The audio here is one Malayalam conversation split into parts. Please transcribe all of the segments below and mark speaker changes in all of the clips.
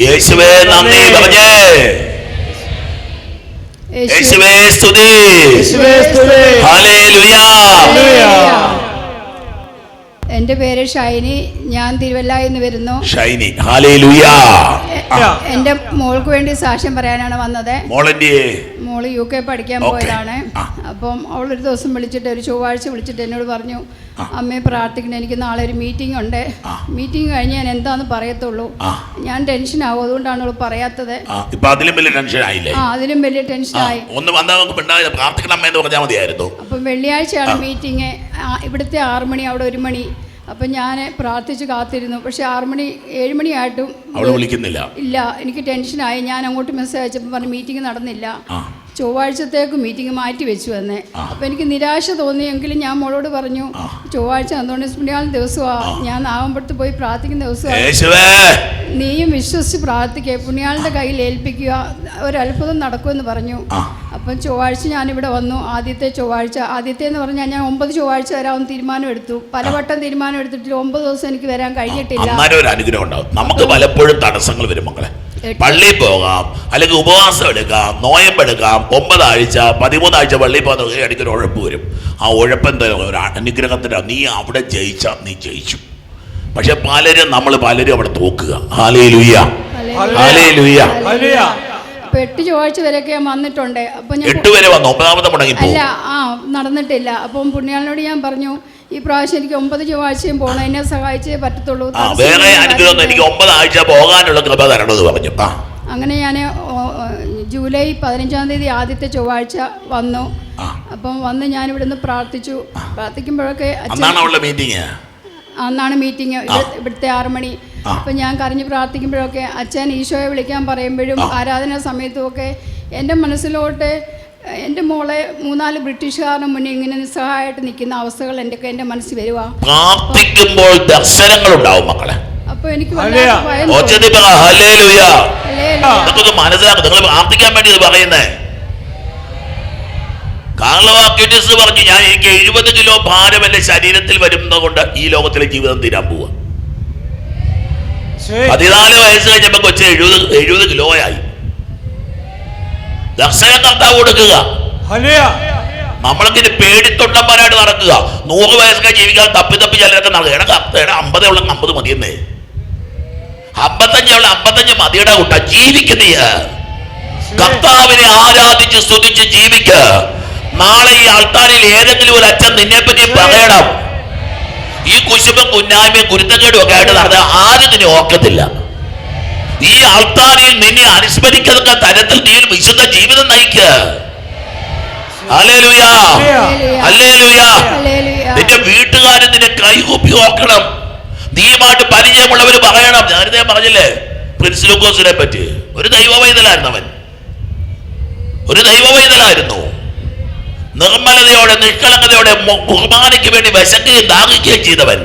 Speaker 1: യേശുവേ നന്ദി.
Speaker 2: പറഞ്ഞേ.
Speaker 1: യേശു-
Speaker 2: യേശുവേ സ്തുതി.
Speaker 3: യേശുവേ
Speaker 1: എന്റെ പേര് ഷൈനി. ഞാൻ തിരുവല്ല എന്ന് വരുന്നു.
Speaker 2: ഷൈനി.
Speaker 1: എന്റെ മോൾക്ക് വേണ്ടി സാക്ഷ്യം പറയാനാണ് വന്നത്. മോൾ യു കെ പഠിക്കാൻ പോയതാണ്. അപ്പം അവൾ ഒരു ദിവസം വിളിച്ചിട്ട് ഒരു ചൊവ്വാഴ്ച വിളിച്ചിട്ട് എന്നോട് പറഞ്ഞു അമ്മയെ പ്രാർത്ഥിക്കണം എനിക്ക് നാളെ ഒരു മീറ്റിംഗ് ഉണ്ട്. മീറ്റിംഗ് കഴിഞ്ഞ് ഞാൻ എന്താന്ന് പറയത്തുള്ളൂ. ഞാൻ ടെൻഷൻ ആവും. അതുകൊണ്ടാണ് അവൾ പറയാത്തത്.
Speaker 2: അതിലും വലിയ ടെൻഷൻ ആയില്ലേ?
Speaker 1: ആ അതിലും വലിയ
Speaker 2: ടെൻഷൻ
Speaker 1: ആയി.
Speaker 2: ഒന്ന് പ്രാർത്ഥിക്കണം
Speaker 1: അപ്പം വെള്ളിയാഴ്ചയാണ്. മീറ്റിംഗ്. ഇവിടുത്തെ ആറ് മണി അവിടെ ഒരു മണി. അപ്പം ഞാൻ പ്രാർത്ഥിച്ച് കാത്തിരുന്നു. പക്ഷെ ആറ് മണി ഏഴ് മണിയായിട്ടും
Speaker 2: വിളിക്കുന്നില്ല.
Speaker 1: ഇല്ല എനിക്ക് ടെൻഷനായി ഞാൻ അങ്ങോട്ട് മെസ്സേജ് അയച്ചപ്പോൾ പറഞ്ഞു മീറ്റിംഗ് നടന്നില്ല. ചൊവ്വാഴ്ചത്തേക്ക് മീറ്റിംഗ് മാറ്റി വെച്ചു വന്നേ അപ്പൊ എനിക്ക് നിരാശ തോന്നിയെങ്കിലും ഞാൻ മോളോട് പറഞ്ഞു. ചൊവ്വാഴ്ച അന്തോണി പുണ്യാളം ദിവസമാണ് ഞാൻ നാവമ്പടുത്ത് പോയി പ്രാർത്ഥിക്കുന്ന ദിവസമാണ് നീയും വിശ്വസിച്ച് പ്രാർത്ഥിക്കുക പുണ്യാളുടെ കയ്യിൽ ഏൽപ്പിക്കുക. ഒരത്ഭുതം നടക്കുമെന്ന് പറഞ്ഞു. അപ്പം ചൊവ്വാഴ്ച ഞാനിവിടെ വന്നു. ആദ്യത്തെ ചൊവ്വാഴ്ച ആദ്യത്തെ എന്ന് പറഞ്ഞാൽ ഞാൻ ഒമ്പത് ചൊവ്വാഴ്ച വരാമെന്ന് തീരുമാനമെടുത്തു. പലവട്ടം തീരുമാനം എടുത്തിട്ട് ഒമ്പത് ദിവസം എനിക്ക് വരാൻ കഴിഞ്ഞിട്ടില്ല.
Speaker 2: അന്നേരം ഒരു അനുഗ്രഹം ഉണ്ടാവും. നമുക്ക് പലപ്പോഴും തടസ്സങ്ങൾ വരും മക്കളെ. പള്ളിയിൽ പോകാം അല്ലെങ്കിൽ ഉപവാസം എടുക്കാം നോയമ്പെടുക്കാം ഒമ്പതാഴ്ച പതിമൂന്നാഴ്ച പള്ളിയിൽ പോകുന്ന ഇടയ്ക്ക് ഒരു ഉഴപ്പ് വരും. ആ ഉഴപ്പം ഒരു അനുഗ്രഹത്തിന്റെ നീ അവിടെ ജയിച്ച നീ ജയിച്ചു. പക്ഷെ പലരും നമ്മൾ പലരും അവിടെ തോക്കുക. ഹാലേ ലുയ്യ ഹാലേ ലുയ്യ
Speaker 1: എട്ട് ചൊവ്വാഴ്ച വരെയൊക്കെ ഞാൻ വന്നിട്ടുണ്ട്. അപ്പൊ ഞാൻ
Speaker 2: എട്ട് വരെ വന്നു. ഒമ്പതാമത്തെ മുടങ്ങി
Speaker 1: അല്ല ആ നടന്നിട്ടില്ല. അപ്പം പുണ്യാളിനോട് ഞാൻ പറഞ്ഞു ഈ പ്രാവശ്യം എനിക്ക് ഒമ്പത് ചൊവ്വാഴ്ചയും പോകണം എന്നെ സഹായിച്ചേ പറ്റത്തുള്ളൂ.
Speaker 2: ആ വേറെ അനുഗ്രഹം എനിക്ക് ഒമ്പതാഴ്ച പോകാനുള്ള കൃപ തരണമെന്ന് പറഞ്ഞു. ആ.
Speaker 1: അങ്ങനെ ഞാൻ ജൂലൈ പതിനഞ്ചാം തീയതി ആദ്യത്തെ ചൊവ്വാഴ്ച വന്നു. അപ്പം വന്ന് ഞാൻ ഇവിടുന്ന് പ്രാർത്ഥിച്ചു പ്രാർത്ഥിക്കുമ്പോഴൊക്കെ അച്ഛൻ
Speaker 2: അന്നാണ് മീറ്റിംഗ്
Speaker 1: ഇവിടുത്തെ ആറ് മണി
Speaker 2: ആ.
Speaker 1: അപ്പം ഞാൻ കരഞ്ഞ് പ്രാർത്ഥിക്കുമ്പോഴൊക്കെ അച്ഛൻ ഈശോയെ വിളിക്കാൻ പറയുമ്പോഴും ആരാധന സമയത്തുമൊക്കെ എന്റെ മനസ്സിലോട്ട് എന്റെ മോളെ മൂന്നാൽ ബ്രിട്ടീഷുകാരുടെ മുന്നിൽ ഇങ്ങനെ നിസ്സഹായമായിട്ട് നിൽക്കുന്ന അവസ്ഥകൾ എന്റെ എന്റെ മനസ്സിൽ വരുക
Speaker 2: പ്രാർത്ഥിക്കുമ്പോൾ ദർശനങ്ങൾ ഉണ്ടാവും മക്കളെ.
Speaker 1: അപ്പോൾ എനിക്ക്
Speaker 2: മനസ്സിലാക്കും. നിങ്ങൾ പ്രാർത്ഥിക്കാൻ വേണ്ടി ഇത് പറയുന്നേ. കാർലവാക്യൂട്ടിസ് പറഞ്ഞു ഞാൻ എനിക്ക് എഴുപത് കിലോ ഭാരം എന്റെ ശരീരത്തിൽ വരുന്നത് കൊണ്ട് ഈ ലോകത്തിലെ ജീവിതം തീരാൻ പോവുക. പതിനാല് വയസ്സ് കഴിഞ്ഞപ്പോ കൊച്ചു എഴുപത് എഴുപത് കിലോ ആയി ദർശനം കർത്താവ് കൊടുക്കുക.
Speaker 3: നമ്മൾക്ക്
Speaker 2: ഇത് പേടിത്തൊണ്ടന്മാരായിട്ട് നടക്കുക. നൂറ് വയസ്സൊക്കെ ജീവിക്കാൻ തപ്പി തപ്പി ചിലരൊക്കെ നടക്കുക എടാ കർത്തയുടെ അമ്പതേ ഉള്ള അമ്പത് മതിയെന്നേ അമ്പത്തഞ്ചുള്ള അമ്പത്തഞ്ച് മതിയുടെ കൂട്ട ജീവിക്കുന്നീ. കർത്താവിനെ ആരാധിച്ച് സ്തുതിച്ച് ജീവിക്ക. നാളെ ഈ ആൾക്കാരിൽ ഏതെങ്കിലും ഒരു അച്ഛൻ നിന്നെ പറ്റി പറയണം. ഈ കുശുമ കുന്നായ്മയും കുരുത്തക്കേടും ഒക്കെ ആയിട്ട് നടന്ന ആരും നിന്നെ ഓർക്കത്തില്ല. ഈ ആൾക്കാരിൽ നിന്നെ അനുസ്മരിക്കുന്ന തരത്തിൽ നീ ഒരു വിശുദ്ധ ജീവിതം
Speaker 1: നയിക്കുക.
Speaker 2: നിന്റെ വീട്ടുകാരൻ നിന്നെ കൈകൂപ്പി ഓർക്കണം. നീയുമായിട്ട് പരിചയമുള്ളവർ പറയണം. നേരത്തെ ഞാൻ പറഞ്ഞില്ലേ? പ്രിൻസ് ലൂക്കോസിനെ പറ്റി. ഒരു ദൈവവൈതലായിരുന്നു അവൻ ഒരു ദൈവവൈതലായിരുന്നു. നിർമ്മലതയോടെ നിഷ്കളങ്കതയോടെ കുർബാനയ്ക്ക് വേണ്ടി വിശക്കുകയും ദാഹിക്കുകയും ചെയ്തവൻ.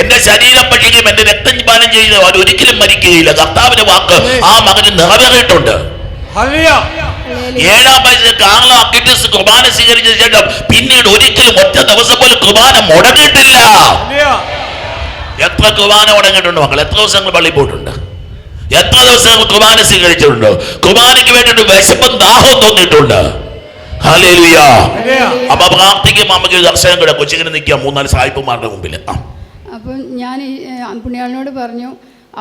Speaker 2: എന്റെ ശരീരം പഠിക്കുകയും എന്റെ രക്തം പാനം ചെയ്യുന്നവൻ ഒരിക്കലും മരിക്കുകയില്ല. കർത്താവിന്റെ വാക്ക് ആ മകന് നിറവേറിയിട്ടുണ്ട്. ഏഴാം വയസ്സിൽ കാർല കുർബാന സ്വീകരിച്ച ശേഷം പിന്നീട് ഒരിക്കലും ഒറ്റ ദിവസം പോലും കുർബാന മുടങ്ങിയിട്ടില്ല. എത്ര കുർബാന മുടങ്ങിയിട്ടുണ്ട് മക്കൾ എത്ര ദിവസങ്ങൾ പള്ളി പോയിട്ടുണ്ട്? എത്ര ദിവസങ്ങൾ കുർബാന സ്വീകരിച്ചിട്ടുണ്ട്? കുർബാനയ്ക്ക് വേണ്ടിയിട്ട് വിശപ്പും ദാഹവും തോന്നിയിട്ടുണ്ട്. അപ്പൊ പ്രാർത്ഥിക്കുമ്പോൾ നമുക്ക് ദർശനം കൂടെ. കൊച്ചിങ്ങനെ നിൽക്കാം മൂന്നാൽ സായിപ്പുമാരുടെ മുമ്പിൽ ആ.
Speaker 1: അപ്പം ഞാൻ ഈ പുണ്യാളിനോട് പറഞ്ഞു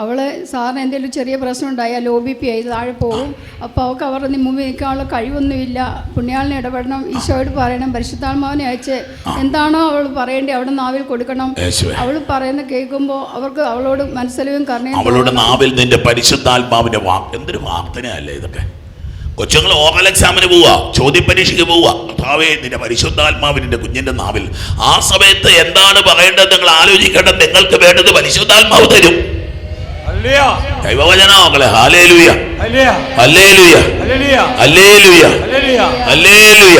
Speaker 1: അവൾ സാറിന് എന്തെങ്കിലും ചെറിയ പ്രശ്നം ഉണ്ടായാൽ ലോ ബി പി ആയി താഴെ പോകും. അപ്പോൾ അവൾക്ക് അവരുടെ മുമ്പിൽ നിൽക്കാനുള്ള കഴിവൊന്നുമില്ല. പുണ്യാളിനെ ഇടപെടണം. ഈശോയോട് പറയണം. പരിശുദ്ധാത്മാവിനെ അയച്ച് എന്താണോ അവൾ പറയേണ്ടി അവിടെ നാവിൽ കൊടുക്കണം. അവൾ പറയുന്ന കേൾക്കുമ്പോൾ അവർക്ക് അവളോട് മനസ്സിലും കരുണയും
Speaker 2: അവളുടെ നാവിൽ നിന്റെ പരിശുദ്ധാത്മാവിന്റെ വാ എന്തൊരു വാർത്തനയല്ലേ ഇതൊക്കെ? കൊച്ചുങ്ങൾ ഓറൽ എക്സാമിന് പോവുക ചോദ്യപരീക്ഷയ്ക്ക് പോവുക കർത്താവേ നിന്റെ പരിശുദ്ധാത്മാവിന്റെ കുഞ്ഞിന്റെ നാവിൽ ആ സമയത്ത് എന്താണ് പറയേണ്ടത് നിങ്ങൾ ആലോചിക്കേണ്ടത് നിങ്ങൾക്ക് വേണ്ടത് പരിശുദ്ധാത്മാവ് തരും
Speaker 3: ഹല്ലേലൂയ.
Speaker 2: ദൈവവചന മക്കളെ hallelujah
Speaker 3: hallelujah.
Speaker 2: Hallelujah
Speaker 3: hallelujah.
Speaker 2: Hallelujah
Speaker 3: hallelujah.
Speaker 2: Hallelujah
Speaker 3: hallelujah.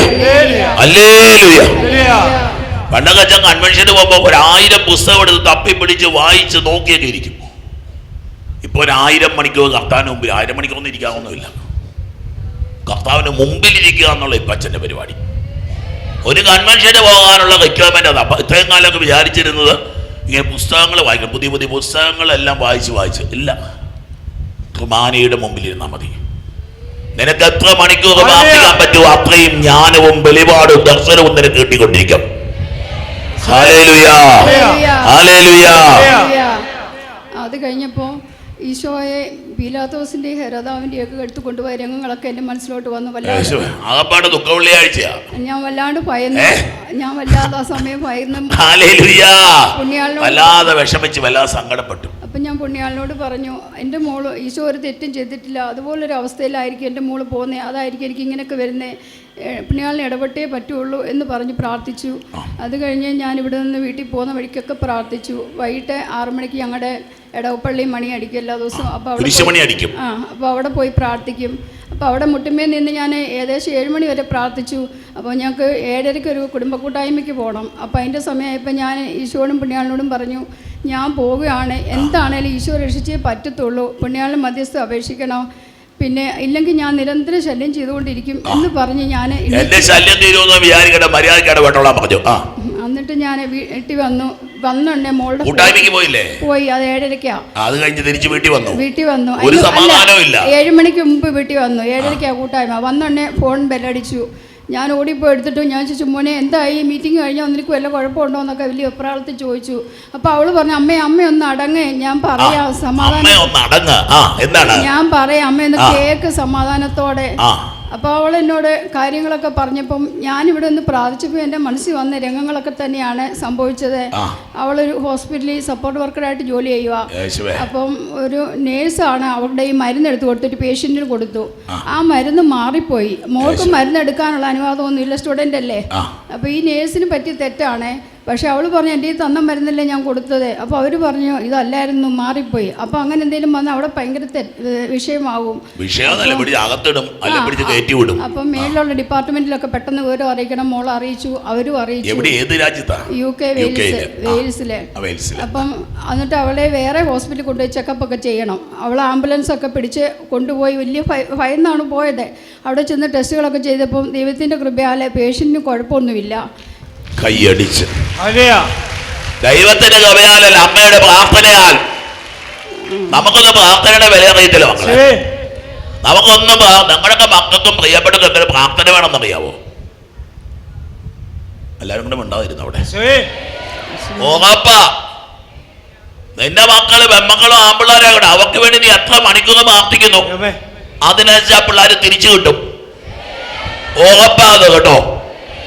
Speaker 2: Hallelujah
Speaker 3: hallelujah.
Speaker 2: പണ്ടൊക്കെ അച്ഛൻ കൺവെൻഷന് പോകുമ്പോൾ ഒരായിരം പുസ്തകം എടുത്ത് തപ്പി പിടിച്ച് വായിച്ച് നോക്കിയൊക്കെ ഇരിക്കും ഇപ്പൊ ഒരായിരം മണിക്കൂർ കർത്താവിന് മുമ്പിൽ ആയിരം മണിക്കൂറൊന്നും ഇരിക്കാവുന്നില്ല കർത്താവിന് മുമ്പിലിരിക്കുക എന്നുള്ള ഇപ്പൊ അച്ഛന്റെ പരിപാടി. ഒരു കൺവെൻഷന് പോകാനുള്ള റിക്വയർമെന്റ് അതാ. അപ്പൊ ഇത്രയും കാലമൊക്കെ വിചാരിച്ചിരുന്നത് ഇങ്ങനെ പുസ്തകങ്ങൾ വായിക്കണം. പുതിയ പുതിയ പുസ്തകങ്ങളെല്ലാം വായിച്ച് വായിച്ച്. ഇല്ല. കുർബാനയുടെ മുമ്പിൽ ഇരുന്നാൽ മതി. നിനക്ക് എത്ര മണിക്കൂർ പ്രാർത്ഥിക്കാൻ പറ്റുമോ? അത്രയും ജ്ഞാനവും വെളിപാടും ദർശനവും നിനക്ക് കിട്ടിക്കൊണ്ടിരിക്കും.
Speaker 1: അത് കഴിഞ്ഞപ്പോ ഈശോയെ പീലാത്തോസിന്റെ ഹെരോദാവിന്റെ ഒക്കെ എടുത്ത് കൊണ്ടുപോയ രംഗങ്ങളൊക്കെ എന്റെ മനസ്സിലോട്ട് വന്നു. വല്ലാതെ
Speaker 2: ആകപ്പാട് ദുഃഖ വെള്ളിയാഴ്ചയാ
Speaker 1: ഞാൻ വല്ലാണ്ട് ഭയന്നു? ഞാൻ വല്ലാതെ ആ സമയം ഭയന്നു. പുണ്യാളിനോട്
Speaker 2: വല്ലാതെ വിഷമിച്ച് വല്ലാതെ സങ്കടപ്പെട്ടു.
Speaker 1: അപ്പൊ ഞാൻ പുണ്യാളിനോട് പറഞ്ഞു എന്റെ മോൾ ഈശോ ഒരു തെറ്റും ചെയ്തിട്ടില്ല. അതുപോലൊരു അവസ്ഥയിലായിരിക്കും എന്റെ മോൾ പോകുന്നത് അതായിരിക്കും എനിക്ക് ഇങ്ങനെയൊക്കെ വരുന്നത് പുണ്യാളിനെ ഇടപെട്ടേ പറ്റുള്ളൂ എന്ന് പറഞ്ഞ് പ്രാർത്ഥിച്ചു. അത് കഴിഞ്ഞ് ഞാൻ ഇവിടെ നിന്ന് വീട്ടിൽ പോകുന്ന വഴിക്കൊക്കെ പ്രാർത്ഥിച്ചു. വൈകിട്ട് ആറു മണിക്ക് ഞങ്ങളുടെ ഇടവപ്പള്ളി മണി അടിക്കും എല്ലാ ദിവസവും. അപ്പോൾ അവിടെ
Speaker 2: അടിക്കും.
Speaker 1: ആ അപ്പോൾ അവിടെ പോയി പ്രാർത്ഥിക്കും. അപ്പോൾ അവിടെ മുട്ടുമേ നിന്ന് ഞാൻ ഏകദേശം ഏഴ് മണി വരെ പ്രാർത്ഥിച്ചു. അപ്പോൾ ഞങ്ങൾക്ക് ഏഴരയ്ക്ക് ഒരു കുടുംബ കൂട്ടായ്മയ്ക്ക് പോകണം അപ്പോൾ അതിന്റെ സമയമായപ്പോൾ ഞാൻ ഈശോടും പുണ്യാളിനോടും പറഞ്ഞു ഞാൻ പോവുകയാണ്. എന്താണേലും ഈശോ രക്ഷിച്ചേ പറ്റത്തുള്ളൂ. പുണ്യാളിന് മധ്യസ്ഥ അപേക്ഷിക്കണം. പിന്നെ ഇല്ലെങ്കിൽ ഞാൻ നിരന്തരം ശല്യം ചെയ്തുകൊണ്ടിരിക്കും എന്ന് പറഞ്ഞ് ഞാൻ എന്നിട്ട് ഞാൻ വീട്ടിൽ വന്നു. വന്നുണ്ടേ മോളുടെ
Speaker 2: കൂട്ടായ്മയ്ക്ക് പോയില്ലേ?
Speaker 1: പോയി അത് ഏഴരയ്ക്കാ.
Speaker 2: ആ, അത് കഴിഞ്ഞ് തിരിച്ച് വീട്ടിൽ വന്നു?
Speaker 1: വീട്ടിൽ വന്നു.
Speaker 2: ഒരു
Speaker 1: അതിന്
Speaker 2: സമാധാനവും ഇല്ല.
Speaker 1: അല്ല, ഏഴ് മണിക്ക് മുമ്പ് വീട്ടിൽ വന്നു. ഏഴരക്കാ കൂട്ടായ്മ. വന്നുടനെ ഫോൺ ബെല്ലടിച്ചു. ഞാൻ ഓടിപ്പോയി എടുത്തിട്ട് ഞാൻ ചോദിച്ചു മോനെ എന്തായി? മീറ്റിംഗ് കഴിഞ്ഞാൽ ഒന്നിനും വല്ല കുഴപ്പമുണ്ടോ? എന്നൊക്കെ വലിയ അഭിപ്രായത്തിൽ ചോദിച്ചു. അപ്പൊ അവൾ പറഞ്ഞു അമ്മേ അമ്മ ഒന്ന് അടങ്ങേ. ഞാൻ പറയാ സമാധാനം ഞാൻ പറയാം അമ്മ ഒന്ന് കേക്ക് സമാധാനത്തോടെ. അപ്പോൾ അവൾ എന്നോട് കാര്യങ്ങളൊക്കെ പറഞ്ഞപ്പം ഞാനിവിടെ നിന്ന് പ്രാർത്ഥിച്ചപ്പോൾ എന്റെ മനസ്സിൽ വന്ന രംഗങ്ങളൊക്കെ തന്നെയാണ് സംഭവിച്ചത്. അവളൊരു ഹോസ്പിറ്റലിൽ സപ്പോർട്ട് വർക്കറായിട്ട് ജോലി ചെയ്യുക അപ്പം ഒരു നേഴ്സാണ് അവളുടെ ഈ മരുന്ന് എടുത്ത് കൊടുത്തിട്ട് പേഷ്യന്റിന് കൊടുത്തു. ആ. മരുന്ന് മാറിപ്പോയി. മോൾക്ക് മരുന്ന് എടുക്കാനുള്ള അനുവാദമൊന്നുമില്ല സ്റ്റുഡന്റ് അല്ലേ അപ്പോൾ ഈ നേഴ്സിന് പറ്റിയ തെറ്റാണ്. പക്ഷെ അവൾ പറഞ്ഞു എന്റെ ഈ തന്ന മരുന്നല്ലേ ഞാൻ കൊടുത്തത്? അപ്പോൾ അവർ പറഞ്ഞു ഇതല്ലായിരുന്നു മാറിപ്പോയി. അപ്പോൾ അങ്ങനെ എന്തെങ്കിലും വന്നാൽ അവിടെ ഭയങ്കര വിഷയമാകും.
Speaker 2: വിഷയം
Speaker 1: അപ്പം മേളിലുള്ള ഡിപ്പാർട്ട്മെന്റിലൊക്കെ പെട്ടെന്ന് വിവരം അറിയിക്കണം. മോൾ അറിയിച്ചു അവരും അറിയിച്ചു. U K Wales. വെയിൽസിലെ. അപ്പം എന്നിട്ട് അവളെ വേറെ ഹോസ്പിറ്റലിൽ കൊണ്ടുപോയി ചെക്കപ്പ് ഒക്കെ ചെയ്യണം. അവൾ ആംബുലൻസ് ഒക്കെ പിടിച്ച് കൊണ്ടുപോയി വലിയ ഫൈനാണ് ഭയന്നാണ് പോയത്. അവിടെ ചെന്ന് ടെസ്റ്റുകളൊക്കെ ചെയ്തപ്പം ദൈവത്തിന്റെ കൃപയാലെ പേഷ്യന്റിന് കുഴപ്പമൊന്നുമില്ല.
Speaker 2: കൈയടിച്ച്. ദൈവത്തിന്റെ കൃപയാലല്ല അമ്മയുടെ പ്രാർത്ഥനയാൽ. നമുക്കൊന്നും പ്രാർത്ഥനയുടെ വില അറിയത്തില്ല മക്കളെ. നമുക്കൊന്നും നമ്മുടെയൊക്കെ നിങ്ങളുടെയൊക്കെ മക്കൾക്കും പ്രിയപ്പെട്ട എന്തൊരു പ്രാർത്ഥന വേണമെന്നറിയാവോ? എല്ലാവരും കൂടെ ഉണ്ടായിരുന്നു അവിടെ? നിന്റെ മക്കൾ പെമ്മക്കളും ആമ്പിള്ളാരെ കൂടെ അവർക്ക് വേണ്ടി നീ എത്ര മണിക്കൂർ പ്രാർത്ഥിക്കുന്നു? അതിനനുസരിച്ച് ആ പിള്ളേർ തിരിച്ചു കിട്ടും. ഉറപ്പാ അത് കേട്ടോ.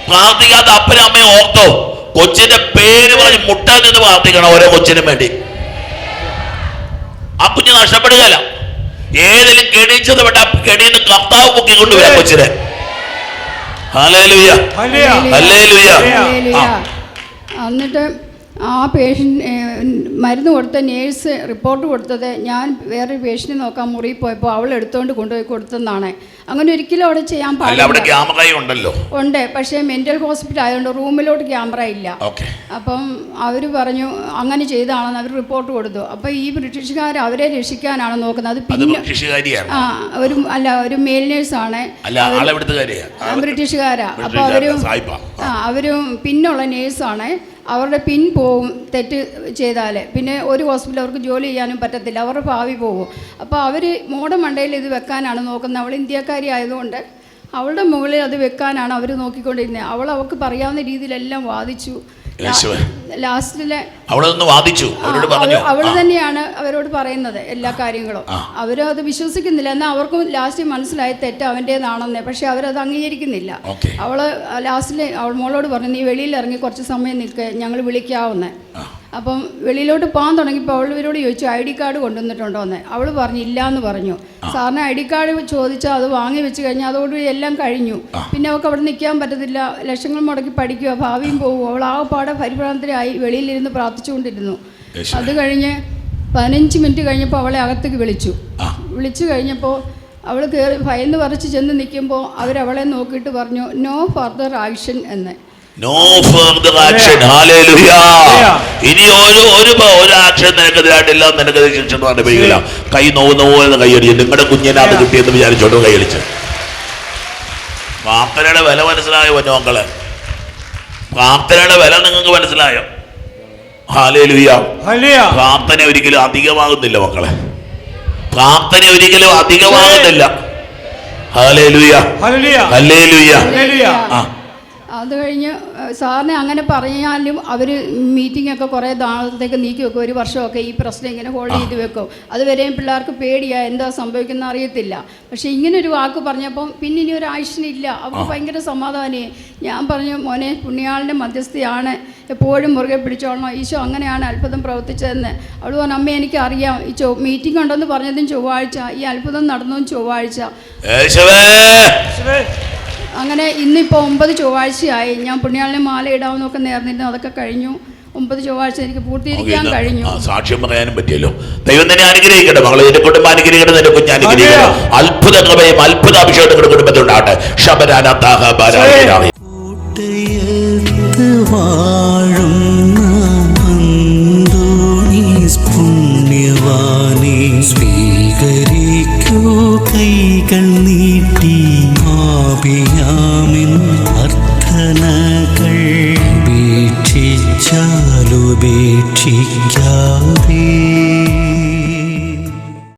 Speaker 2: പ്രാർത്ഥിക്കാത്ത അപ്പനും അമ്മയും ഓർത്തോ. കൊച്ചിന്റെ പേര് പറഞ്ഞ് മുട്ട നിന്ന് പ്രാർത്ഥിക്കണം ഓരോ കൊച്ചിനും വേണ്ടി. ആ കുഞ്ഞ് നഷ്ടപ്പെടുകയല്ല. ഏതെങ്കിലും കെണിച്ചത് വേണ്ട കെണിന്ന് കർത്താവ് കൊച്ചിനെ. ഹല്ലേലൂയ.
Speaker 3: ഹല്ലേലൂയ.
Speaker 2: ഹല്ലേലൂയ.
Speaker 1: എന്നിട്ട് ആ പേഷ്യന്റ് മരുന്ന് കൊടുത്ത നേഴ്സ് റിപ്പോർട്ട് കൊടുത്തത് ഞാൻ വേറൊരു പേഷ്യനെ നോക്കാൻ മുറി പോയപ്പോൾ അവൾ എടുത്തുകൊണ്ട് കൊണ്ടുപോയി കൊടുത്തെന്നാണ്. അങ്ങനെ ഒരിക്കലും അവിടെ ചെയ്യാൻ പാടില്ല.
Speaker 2: ഉണ്ടല്ലോ.
Speaker 1: ഉണ്ട് പക്ഷേ മെന്റൽ ഹോസ്പിറ്റൽ ആയതുകൊണ്ട് റൂമിലോട്ട് ക്യാമറ ഇല്ല. അപ്പം അവർ പറഞ്ഞു അങ്ങനെ ചെയ്താണെന്ന് അവർ റിപ്പോർട്ട് കൊടുത്തു. അപ്പോൾ ഈ ബ്രിട്ടീഷുകാർ അവരെ രക്ഷിക്കാനാണ് നോക്കുന്നത്. അത് പിന്നെ ആ ഒരു അല്ല ഒരു മെയിൽ നേഴ്സാണ്. ബ്രിട്ടീഷുകാരാ. അപ്പോൾ അവരും. ആ അവരും പിന്നുള്ള നേഴ്സാണ്. അവരുടെ പിൻ പോവും തെറ്റ് ചെയ്താൽ പിന്നെ ഒരു ഹോസ്പിറ്റലിൽ അവർക്ക് ജോലി ചെയ്യാനും പറ്റത്തില്ല അവരുടെ ഭാവി പോകും. അപ്പോൾ അവർ മോടെ മണ്ടയിൽ ഇത് വെക്കാനാണ് നോക്കുന്നത്. അവൾ ഇന്ത്യക്കാരി ആയതുകൊണ്ട് അവളുടെ മുകളിൽ അത് വെക്കാനാണ് അവർ നോക്കിക്കൊണ്ടിരുന്നത്. അവൾ അവൾക്ക് പറയാവുന്ന രീതിയിലെല്ലാം വാദിച്ചു. ലാസ്റ്റിലെ
Speaker 2: അവിടെ നിന്ന് വാദിച്ചു. അവരോട് പറഞ്ഞു.
Speaker 1: അവൾ തന്നെയാണ് അവരോട് പറയുന്നത് എല്ലാ കാര്യങ്ങളും. അവരും അത് വിശ്വസിക്കുന്നില്ല. എന്നാൽ അവർക്കും ലാസ്റ്റ് മനസ്സിലായി തെറ്റ് അവന്റെതാണെന്ന്. പക്ഷെ അവരത് അംഗീകരിക്കുന്നില്ല.
Speaker 2: അവൾ
Speaker 1: അവൾ ലാസ്റ്റിൽ അവൾ മോളോട് പറഞ്ഞു നീ വെളിയിൽ ഇറങ്ങി കുറച്ച് സമയം നിൽക്കുക ഞങ്ങൾ വിളിക്കാവുന്നേ. അപ്പം വെളിയിലോട്ട് പോകാൻ തുടങ്ങിയപ്പോൾ അവൾ ഇവരോട് ചോദിച്ചു ഐ ഡി കാർഡ് കൊണ്ടുവന്നിട്ടുണ്ടോ? എന്ന്. അവൾ പറഞ്ഞു ഇല്ല എന്ന് പറഞ്ഞു. സാറിന് ഐ ഡി കാർഡ് ചോദിച്ചാൽ അത് വാങ്ങി വെച്ച് കഴിഞ്ഞാൽ അതോടുകൂടി എല്ലാം കഴിഞ്ഞു. പിന്നെ അവൾക്ക് അവിടെ നിൽക്കാൻ പറ്റത്തില്ല. ലക്ഷങ്ങൾ മുടക്കി പഠിക്കുക ഭാവിയും പോകും അവൾ ആ പാടെ പരിഭ്രാന്തരായി വെളിയിലിരുന്ന് പ്രാർത്ഥിച്ചുകൊണ്ടിരുന്നു. അത് കഴിഞ്ഞ് പതിനഞ്ച് മിനിറ്റ് കഴിഞ്ഞപ്പോൾ അവളെ അകത്തേക്ക് വിളിച്ചു. വിളിച്ചു കഴിഞ്ഞപ്പോൾ അവൾ കയറി ഭയന്ന് പറിച്ച് ചെന്ന് നിൽക്കുമ്പോൾ അവരവളെ നോക്കിയിട്ട് പറഞ്ഞു നോ ഫർദർ ആക്ഷൻ എന്ന്.
Speaker 2: നോ ഫർദർ ആക്ഷൻ ഇനി ഒരു ഒരു ആക്ഷൻ നിനക്കെതിരായിട്ടില്ല നിനക്കെതിരെ ശിക്ഷ അനുഭവിക്കില്ല കൈ നോവുന്ന പോലെ കൈയടിച്ച് നിങ്ങളുടെ കുഞ്ഞിനെ അത് കിട്ടിയെന്ന് വിചാരിച്ചോട്ടോ കൈയടിച്ച്. പ്രാർത്ഥനയുടെ വില മനസ്സിലായോ മക്കളെ? പ്രാർത്ഥനയുടെ വില നിങ്ങൾക്ക് മനസ്സിലായോ? പ്രാർത്ഥന ഒരിക്കലും അധികമാകുന്നില്ല മക്കളെ. പ്രാർത്ഥന ഒരിക്കലും അധികമാകുന്നില്ല. ഹാലേലുയ
Speaker 3: ഹല്ലേലൂയ
Speaker 2: ഹല്ലേലുയ
Speaker 3: ഹല്ലേലൂയ
Speaker 2: ആ.
Speaker 1: അത് കഴിഞ്ഞ് സാറിനെ അങ്ങനെ പറഞ്ഞാലും അവർ മീറ്റിംഗ് ഒക്കെ കുറേ നാളത്തേക്ക് നീക്കി വെക്കും. ഒരു വർഷമൊക്കെ ഈ പ്രശ്നം ഇങ്ങനെ ഹോൾഡ് ചെയ്ത് വെക്കും. അതുവരെയും പിള്ളേർക്ക് പേടിയാ എന്താ സംഭവിക്കുന്ന അറിയത്തില്ല. പക്ഷേ ഇങ്ങനെ ഒരു വാക്ക് പറഞ്ഞപ്പം പിന്നെ ഇനി ഒരു ആവശ്യമില്ല അവർക്ക് ഭയങ്കര സമാധാനേ. ഞാൻ പറഞ്ഞു മോനെ പുണ്യാളിന്റെ മധ്യസ്ഥയാണ്. എപ്പോഴും മുറുകെ പിടിച്ചോളണം. ഈശോ അങ്ങനെയാണ് അത്ഭുതം പ്രവർത്തിച്ചതെന്ന്. അവൾ പറഞ്ഞു അമ്മ എനിക്കറിയാം. ഈ ചൊ മീറ്റിംഗ് ഉണ്ടെന്ന് പറഞ്ഞതും ചൊവ്വാഴ്ച. ഈ അത്ഭുതം നടന്നതും ചൊവ്വാഴ്ച. അങ്ങനെ ഇന്നിപ്പോൾ ഒമ്പത് ചൊവ്വാഴ്ചയായി. ഞാൻ പുണ്യാളിനെ മാല ഇടാവുന്നൊക്കെ നേർന്നിരുന്നു. അതൊക്കെ കഴിഞ്ഞു. ഒമ്പത് ചൊവ്വാഴ്ച എനിക്ക് പൂർത്തീകരിക്കാൻ കഴിഞ്ഞു.
Speaker 2: ആ, സാക്ഷ്യം പറയാനും പറ്റിയല്ലോ. ദൈവം തന്നെ അനുഗ്രഹിക്കട്ടെ. മകളെ എന്റെ കുടുംബം അനുഗ്രഹിക്കട്ടെ നിന്റെ കുഞ്ഞ് അനുഗ്രഹിക്കട്ടെ. അത്ഭുത കൃപയും അത്ഭുത അഭിഷേകം നിങ്ങളുടെ കുടുംബത്തിലുണ്ടാകട്ടെ. ശബരാനാഥാഹ.